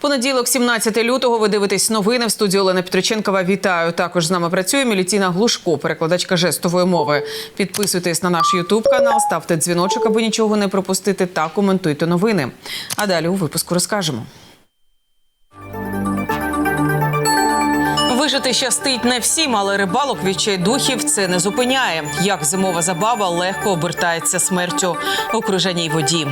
Понеділок, 17 лютого, ви дивитесь новини в студії Олена Петриченкова. Вітаю. Також з нами працює Мілітіна Глушко, перекладачка жестової мови. Підписуйтесь на наш Ютуб канал, ставте дзвіночок, аби нічого не пропустити, та коментуйте новини. А далі у випуску розкажемо. Вижити щастить не всім, але рибалок відчайдухів це не зупиняє. Як зимова забава легко обертається смертю у крижаній воді.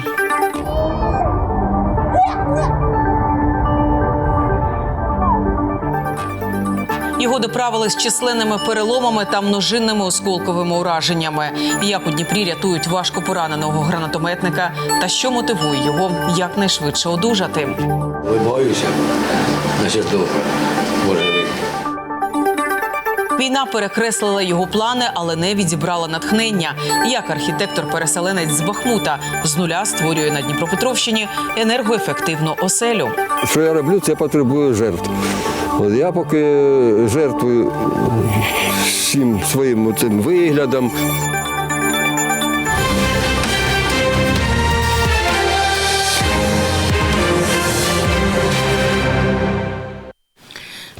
Його доправили з численними переломами та множинними осколковими ураженнями. Як у Дніпрі рятують важко пораненого гранатометника та що мотивує його якнайшвидше одужати. Вибоюся, значить добре. Боже. Війна перекреслила його плани, але не відібрала натхнення. Як архітектор-переселенець з Бахмута з нуля створює на Дніпропетровщині енергоефективну оселю. Що я роблю, це потребує жертв. От я поки жертвую всім своїм цим виглядом.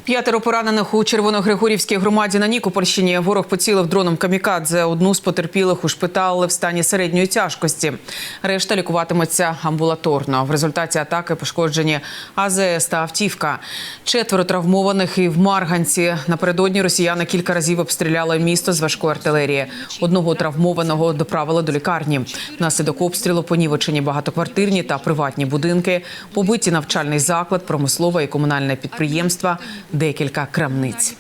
П'ятеро поранених у Червоногригорівській громаді на Нікопольщині. Ворог поцілив дроном камікадзе. Одну з потерпілих ушпитали в стані середньої тяжкості. Решта лікуватиметься амбулаторно. В результаті атаки пошкоджені АЗС та автівка. Четверо травмованих і в Марганці. Напередодні росіяни кілька разів обстріляли місто з важкої артилерії. Одного травмованого доправили до лікарні. Внаслідок обстрілу понівечені багатоквартирні та приватні будинки, побиті навчальний заклад, промислове і комунальне підприємства, декілька крамниць.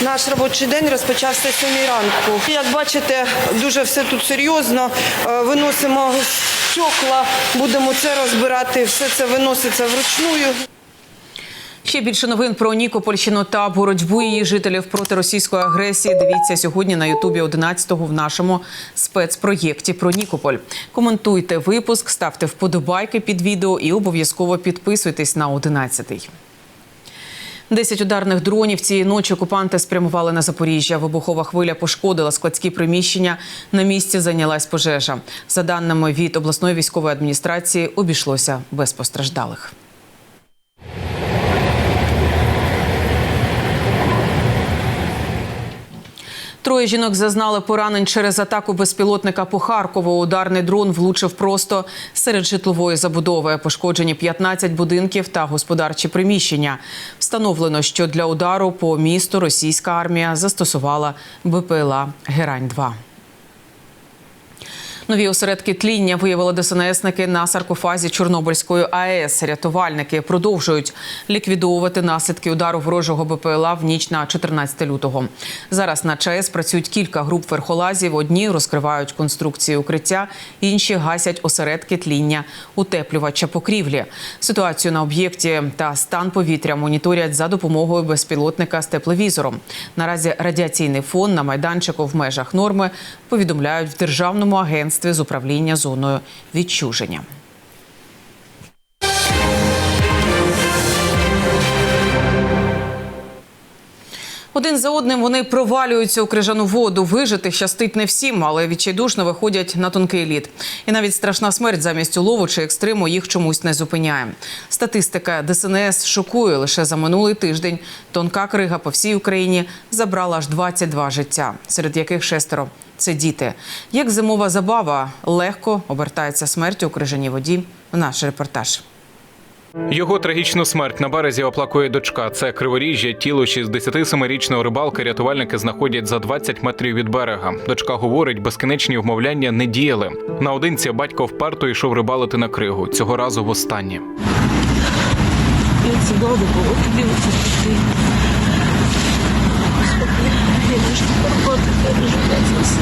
Наш робочий день розпочався 7 ранку. Як бачите, дуже все тут серйозно. Е, Виносимо стекла, будемо це розбирати. Все це виноситься вручную. Ще більше новин про Нікопольщину та боротьбу її жителів проти російської агресії. Дивіться сьогодні на Ютубі 11-го в нашому спецпроєкті про Нікополь. Коментуйте випуск, ставте вподобайки під відео і обов'язково підписуйтесь на 11-й. Десять ударних дронів цієї ночі окупанти спрямували на Запоріжжя. Вибухова хвиля пошкодила складські приміщення. На місці зайнялась пожежа. За даними від обласної військової адміністрації, обійшлося без постраждалих. Троє жінок зазнали поранень через атаку безпілотника по Харкову. Ударний дрон влучив просто серед житлової забудови. Пошкоджені 15 будинків та господарчі приміщення. Встановлено, що для удару по місту російська армія застосувала БПЛА Герань-2. Нові осередки тління виявили ДСНСники на саркофазі Чорнобильської АЕС. Рятувальники продовжують ліквідовувати наслідки удару ворожого БПЛА в ніч на 14 лютого. Зараз на ЧАЕС працюють кілька груп верхолазів. Одні розкривають конструкції укриття, інші гасять осередки тління утеплювача покрівлі. Ситуацію на об'єкті та стан повітря моніторять за допомогою безпілотника з тепловізором. Наразі радіаційний фон на майданчику в межах норми повідомляють в державному агентстві з управління зоною відчуження. Один за одним вони провалюються у крижану воду. Вижити щастить не всім, але відчайдушно виходять на тонкий лід. І навіть страшна смерть замість улову чи екстриму їх чомусь не зупиняє. Статистика ДСНС шокує лише за минулий тиждень. Тонка крига по всій Україні забрала аж 22 життя, серед яких шестеро це діти. Як зимова забава легко обертається смертю у крижаній воді. Наш репортаж. Його трагічну смерть на березі оплакує дочка. Це криворіжжя. Тіло 67-річного рибалки рятувальники знаходять за 20 метрів від берега. Дочка говорить, безкінечні вмовляння не діяли. Наодинці батько вперто йшов рибалити на кригу. Цього разу востаннє. Як це добре було тобі оце піти. Господи, я дуже роботи переживати за все.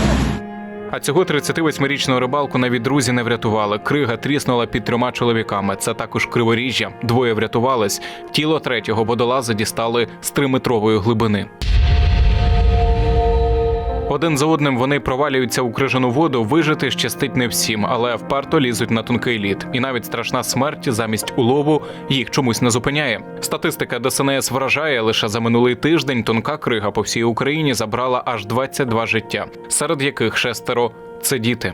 А цього 38-річного рибалку навіть друзі не врятували. Крига тріснула під трьома чоловіками. Це також криворіжжя. Двоє врятувались. Тіло третього водолаза дістали з триметрової глибини. Один за одним вони провалюються у крижану воду. Вижити щастить не всім, але вперто лізуть на тонкий лід. І навіть страшна смерть замість улову їх чомусь не зупиняє. Статистика ДСНС вражає лише за минулий тиждень. Тонка крига по всій Україні забрала аж 22 життя, серед яких шестеро це діти.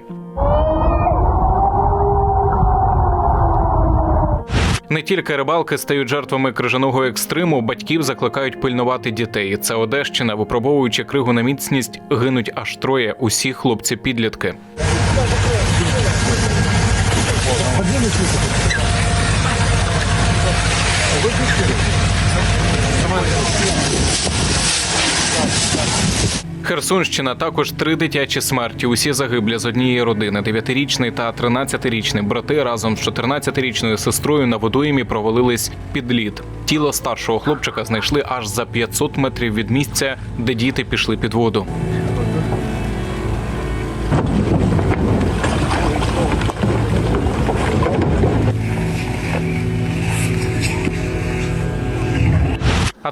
Не тільки рибалки стають жертвами крижаного екстриму, батьків закликають пильнувати дітей. Це Одещина, випробовуючи кригу на міцність, гинуть аж троє. Усі хлопці-підлітки. Херсонщина також три дитячі смерті. Усі загиблі з однієї родини. Дев'ятирічний та тринадцятирічний брати разом з 14-річною сестрою на водоймі провалились під лід. Тіло старшого хлопчика знайшли аж за 500 метрів від місця, де діти пішли під воду.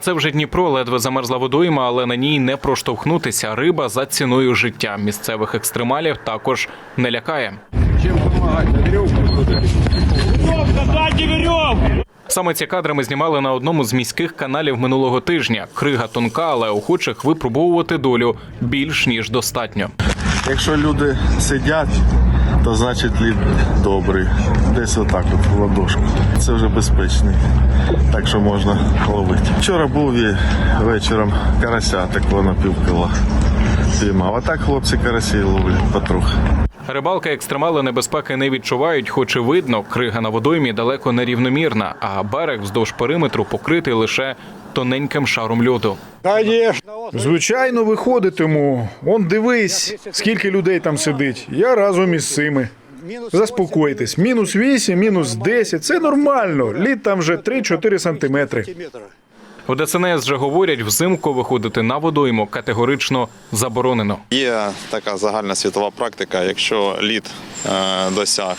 Це вже Дніпро, ледве замерзла водойма, але на ній не проштовхнутися. Риба за ціною життя місцевих екстремалів також не лякає. Саме ці кадри ми знімали на одному з міських каналів минулого тижня. Крига тонка, але охочих випробовувати долю більш ніж достатньо. Якщо люди сидять, то значить лід добрий. Десь отак от в ладошку. Це вже безпечний, так що можна ловити. Вчора був і вечором карася такого на півкила піймав. А так хлопці карасі ловлять потрохи. Рибалки екстремали небезпеки не відчувають, хоч і видно, крига на водоймі далеко нерівномірна, а берег вздовж периметру покритий лише тоненьким шаром льоду. Звичайно, виходитиму. Он дивись, скільки людей там сидить. Я разом із цими. Заспокойтесь. Мінус 8, мінус 10 – це нормально. Лід там вже 3-4 сантиметри. В ДСНС же говорять, взимку виходити на водойму категорично заборонено. Є така загальна світова практика. Якщо лід е, досяг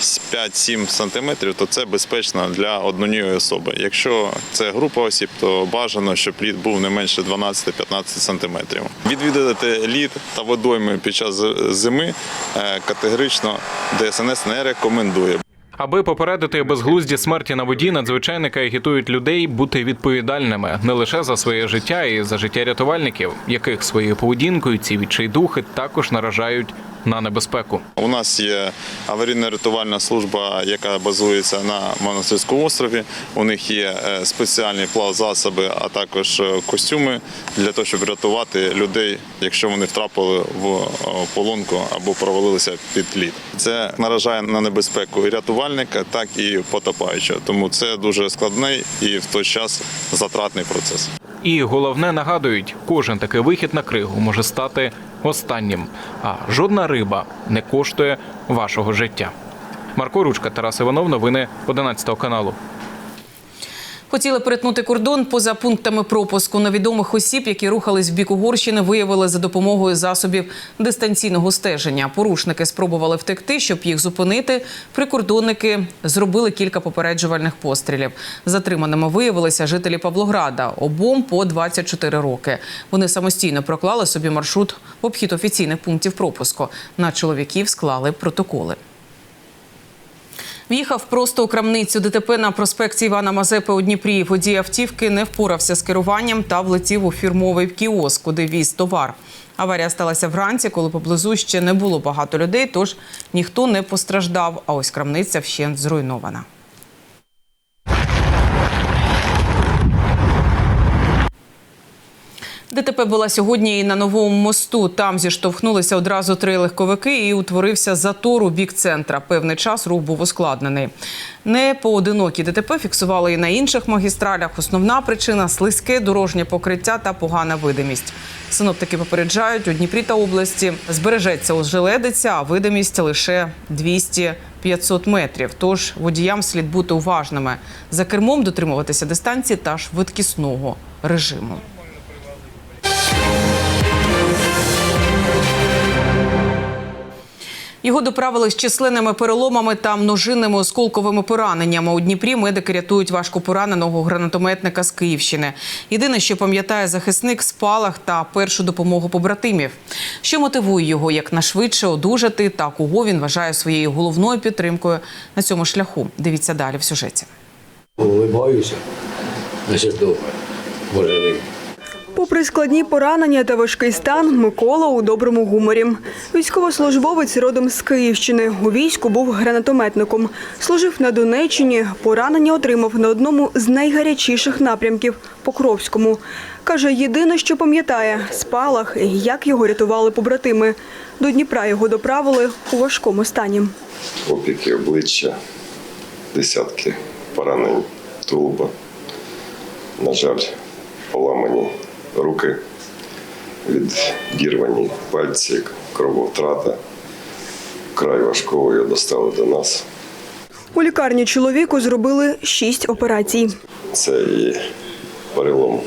5-7 сантиметрів, то це безпечно для однієї особи. Якщо це група осіб, то бажано, щоб лід був не менше 12-15 сантиметрів. Відвідати лід та водойми під час зими е, категорично ДСНС не рекомендує. Аби попередити безглузді смерті на воді, надзвичайники агітують людей бути відповідальними не лише за своє життя і за життя рятувальників, яких своєю поведінкою ці відчайдухи також наражають на небезпеку. У нас є аварійно-рятувальна служба, яка базується на монастирському острові. У них є е, спеціальні плавзасоби, а також е, костюми для того, щоб рятувати людей, якщо вони втрапили в е, полонку або провалилися під лід. Це наражає на небезпеку і рятувальника, так і потопаючого. Тому це дуже складний і в той час затратний процес. І головне нагадують, кожен такий вихід на кригу може стати останнім, а жодна риба не коштує вашого життя. Марко Ручка, Тарас Іванов, новини 11 каналу. Хотіли перетнути кордон поза пунктами пропуску. Невідомих осіб, які рухались в бік Угорщини, виявили за допомогою засобів дистанційного стеження. Порушники спробували втекти, щоб їх зупинити. Прикордонники зробили кілька попереджувальних пострілів. Затриманими виявилися жителі Павлограда. Обом по 24 роки. Вони самостійно проклали собі маршрут в обхід офіційних пунктів пропуску. На чоловіків склали протоколи. В'їхав просто у крамницю ДТП на проспекті Івана Мазепи у Дніпрі. Водій автівки не впорався з керуванням та влетів у фірмовий кіоск, куди віз товар. Аварія сталася вранці, коли поблизу ще не було багато людей, тож ніхто не постраждав. А ось крамниця вщент зруйнована. ДТП була сьогодні і на новому мосту. Там зіштовхнулися одразу три легковики і утворився затор у бік центра. Певний час рух був ускладнений. Не поодинокі ДТП фіксували і на інших магістралях. Основна причина слизьке дорожнє покриття та погана видимість. Синоптики попереджають, у Дніпрі та області збережеться ожеледиця, а видимість лише 200 500 метрів. Тож водіям слід бути уважними за кермом дотримуватися дистанції та швидкісного режиму. Його доправили з численними переломами та множинними осколковими пораненнями. У Дніпрі медики рятують важко пораненого гранатометника з Київщини. Єдине, що пам'ятає захисник, спалах та першу допомогу побратимів. Що мотивує його як якнайшвидше одужати та кого він вважає своєю головною підтримкою на цьому шляху. Дивіться далі в сюжеті. Улибаюся, значить добре. Боже. Попри складні поранення та важкий стан, Микола у доброму гуморі. Військовослужбовець родом з Київщини. У війську був гранатометником. Служив на Донеччині. Поранення отримав на одному з найгарячіших напрямків Покровському. Каже, єдине, що пам'ятає спалах, як його рятували побратими. До Дніпра його доправили у важкому стані. опіки обличчя, десятки поранень тулуба. На жаль, поламані руки, відірвані пальці, крововтрата. Край важкого його достали до нас. У лікарні чоловіку зробили шість операцій. Це і перелом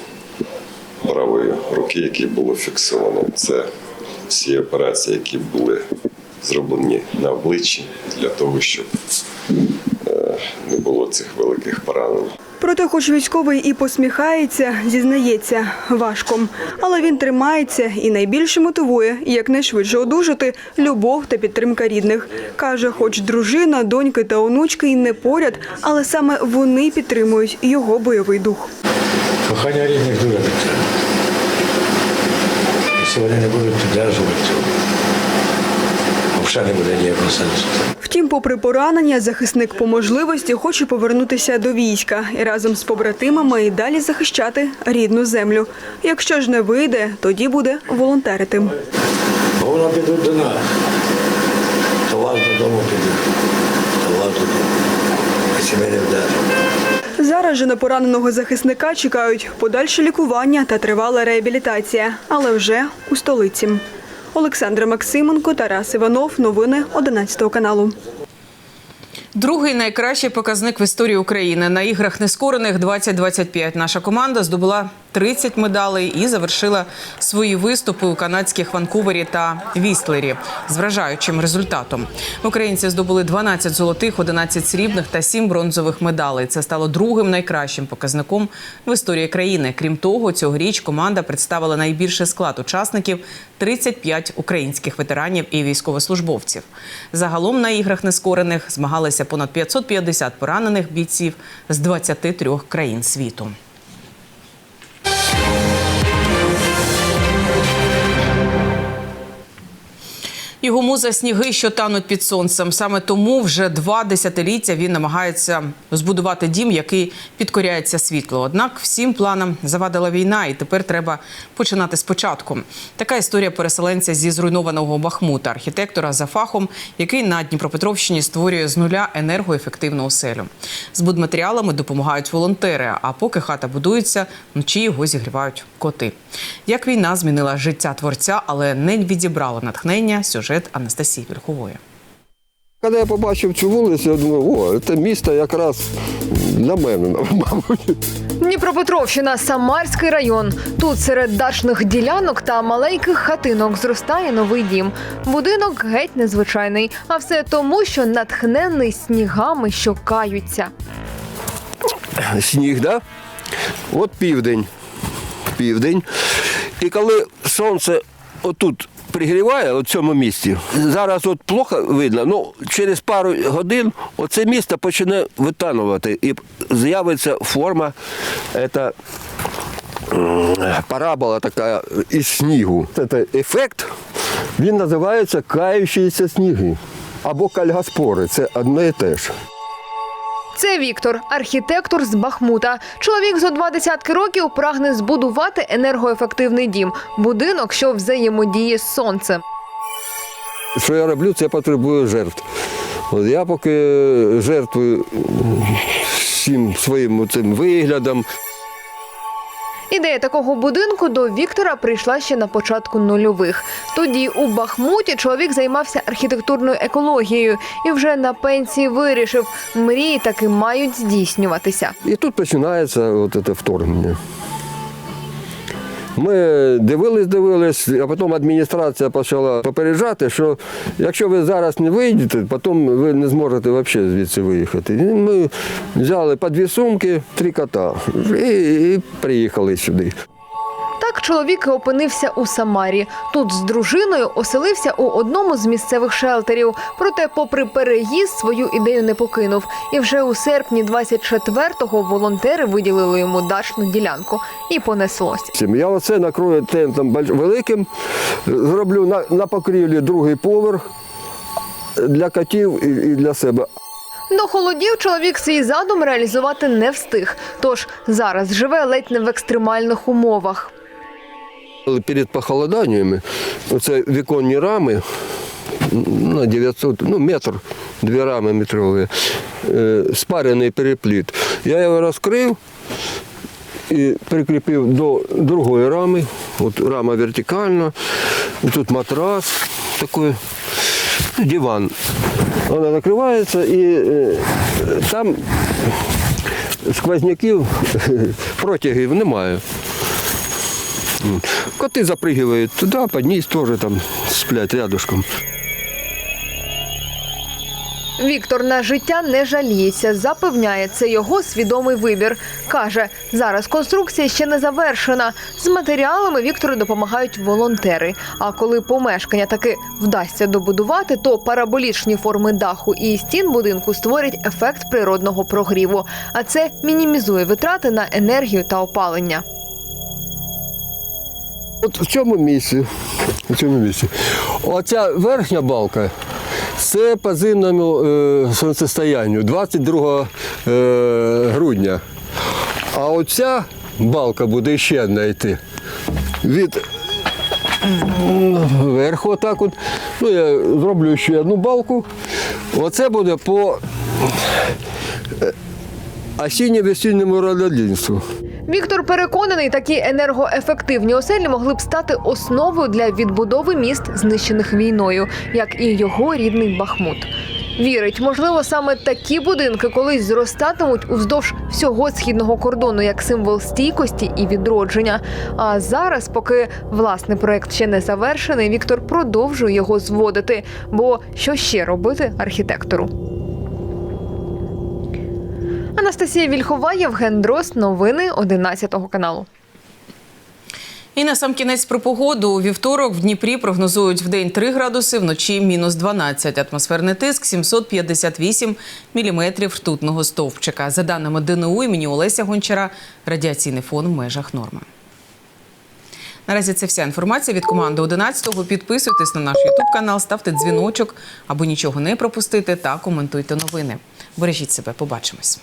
правої руки, який було фіксовано. Це всі операції, які були зроблені на обличчі для того, щоб е, не було цих великих поранень. Проте, хоч військовий і посміхається, зізнається важко. Але він тримається і найбільше мотивує якнайшвидше одужати любов та підтримка рідних. Каже, хоч дружина, доньки та онучки і не поряд, але саме вони підтримують його бойовий дух. Кохання рідних дуже вони не будуть підтримувати, то взагалі не буде ніякого сенсу. Втім, попри поранення, захисник по можливості хоче повернутися до війська і разом з побратимами і далі захищати рідну землю. Якщо ж не вийде, тоді буде волонтерити. Бо підуть до нас. Вас додому підуть, вас додому. Якщо ми не. Зараз же на пораненого захисника чекають подальше лікування та тривала реабілітація, але вже у столиці. Олександра Максименко, Тарас Іванов. Новини 11 каналу. Другий найкращий показник в історії України на іграх нескорених 2025 Наша команда здобула 30 медалей і завершила свої виступи у канадських Ванкувері та Вістлері з вражаючим результатом. Українці здобули 12 золотих, 11 срібних та 7 бронзових медалей. Це стало другим найкращим показником в історії країни. Крім того, цьогоріч команда представила найбільший склад учасників 35 українських ветеранів і військовослужбовців. Загалом на іграх нескорених змагалися понад 550 поранених бійців з 23 країн світу. Його муза сніги, що тануть під сонцем. Саме тому вже два десятиліття він намагається збудувати дім, який підкоряється світлу. Однак всім планам завадила війна, і тепер треба починати спочатку. Така історія переселенця зі зруйнованого Бахмута, архітектора за фахом, який на Дніпропетровщині створює з нуля енергоефективну оселю. З будматеріалами допомагають волонтери. А поки хата будується, вночі його зігрівають коти. Як війна змінила життя творця, але не відібрала натхнення. Сюжет Анастасії Вільхової. Коли я побачив цю вулицю, я думаю, о, це місто якраз для мене, мабуть. Дніпропетровщина, Самарський район. Тут серед дачних ділянок та маленьких хатинок зростає новий дім. Будинок геть незвичайний, а все тому, що натхнений снігами, що каються. Сніг, да? От південь. Південь. І коли сонце отут пригріває, у цьому місці, зараз от плохо видно, ну через пару годин оце місто почне витанувати і з'явиться форма, це парабола така із снігу. Це ефект, він називається каючіся сніги. Або кальгаспори, це одне і те ж. Це Віктор, архітектор з Бахмута. Чоловік зо два десятки років прагне збудувати енергоефективний дім, будинок, що взаємодіє з сонцем. Що я роблю, це потребує жертв. От я поки жертвую всім своїм цим виглядом. Ідея такого будинку до Віктора прийшла ще на початку нульових. Тоді у Бахмуті чоловік займався архітектурною екологією і вже на пенсії вирішив, мрії таки мають здійснюватися. І тут починається от це вторгнення. Ми дивились, дивились, а потім адміністрація почала попереджати, що якщо ви зараз не вийдете, потім ви не зможете взагалі звідси виїхати. І ми взяли по дві сумки, три кота і, і приїхали сюди. Так чоловік опинився у Самарі. Тут з дружиною оселився у одному з місцевих шелтерів. Проте, попри переїзд, свою ідею не покинув. І вже у серпні 24-го волонтери виділили йому дачну ділянку і понеслось. Я оце накрою тентом великим, зроблю на, на покрівлі другий поверх для котів і, і для себе. До холодів чоловік свій задум реалізувати не встиг. Тож зараз живе ледь не в екстремальних умовах. Перед похолоданнями оце віконні рами на 900, ну метр, дві рами метрові, е, спарений перепліт. Я його розкрив і прикріпив до другої рами. От рама вертикальна, тут матрас такий, ну, диван. Вона закривається і е, там сквозняків, протягів немає. Коти запрыгивают туда, под низ тоже там сплять рядышком. Віктор на життя не жаліється, запевняє, це його свідомий вибір. Каже, зараз конструкція ще не завершена. З матеріалами Віктору допомагають волонтери. А коли помешкання таки вдасться добудувати, то параболічні форми даху і стін будинку створять ефект природного прогріву. А це мінімізує витрати на енергію та опалення. От в цьому місці, в цьому місці, оця верхня балка, це по зимному е, сонцестоянню 22 е, грудня. А оця балка буде ще одна йти. Від верху отак от. Ну, я зроблю ще одну балку. Оце буде по е, осінньо-весінньому рододінству. Віктор переконаний, такі енергоефективні оселі могли б стати основою для відбудови міст, знищених війною, як і його рідний Бахмут. Вірить, можливо, саме такі будинки колись зростатимуть уздовж всього східного кордону як символ стійкості і відродження. А зараз, поки власний проект ще не завершений, Віктор продовжує його зводити. Бо що ще робити архітектору? Анастасія Вільхова, Євген Дрозд. Новини 11 каналу. І на сам кінець про погоду. У вівторок в Дніпрі прогнозують в день 3 градуси, вночі мінус 12. Атмосферний тиск 758 міліметрів ртутного стовпчика. За даними ДНУ імені Олеся Гончара, радіаційний фон в межах норми. Наразі це вся інформація від команди 11-го. Підписуйтесь на наш Ютуб канал, ставте дзвіночок, аби нічого не пропустити та коментуйте новини. Бережіть себе, побачимось.